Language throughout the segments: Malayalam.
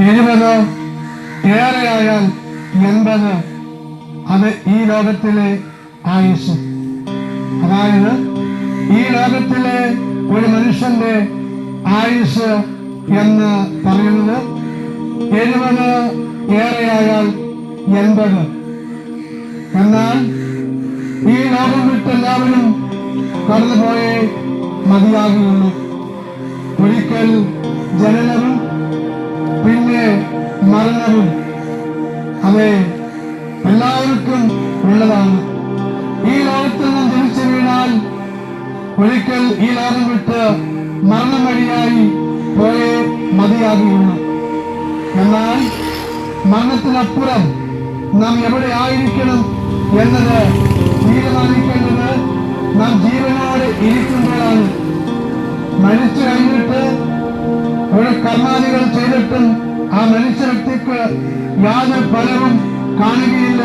എഴുപത് ഏറെയായാൽ എൺപത് അത് ഈ ലോകത്തിലെ ആയുസ്. അതായത് ഈ ലോകത്തിലെ ഒരു മനുഷ്യന്റെ ആയുസ് എന്ന് പറയുന്നത് എഴുപത് ഏറെയായാൽ എൺപത്. എന്നാൽ ഈ ലോകം വിട്ടെല്ലാവരും കടന്നുപോയേ മതിയാകുകയുള്ളൂ. ഒരിക്കൽ ജനനവും പിന്നെ മരണവും. അവയെ എല്ലാവർക്കും ഉള്ളതാണ്. ഈ ലോകത്ത് നിന്ന് ജനിച്ചു വീണാൽ ഒരിക്കൽ ഈ ലോകം വിട്ട് മരണം വഴിയായി പോയേ മതിയാകുകയുള്ളൂ. എന്നാൽ മരണത്തിനപ്പുറം നാം എവിടെ ആയിരിക്കണം എന്നത് തീരുമാനിക്കേണ്ടത് നാം ജീവനോടെ ഇരിക്കുമ്പോഴാണ്. മരിച്ചു കഴിഞ്ഞിട്ട് ഒരു കർമാദികൾ ചെയ്തിട്ടും ആ മനുഷ്യ വ്യക്തിക്ക് യാതൊരു ഫലവും കാണുകയില്ല.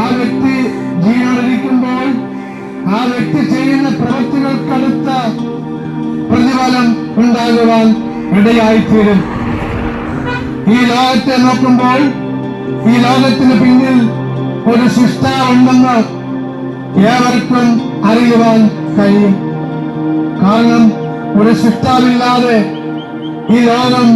ആ വ്യക്തി ജീവനിരിക്കുമ്പോൾ ആ വ്യക്തി ചെയ്യുന്ന പ്രവൃത്തികൾക്കടുത്ത പ്രതിഫലം ഉണ്ടാകുവാൻ ഇടയായിത്തീരും. ഈ ലോകത്തെ നോക്കുമ്പോൾ ഈ ലോകത്തിന് പിന്നിൽ ഒരു ശിഷ്ട ഉണ്ടെന്ന് ഏവർക്കും അറിയുവാൻ കഴിയും. കാരണം ഒരു സൃഷ്ടാവില്ലാതെ ഈ ലോകം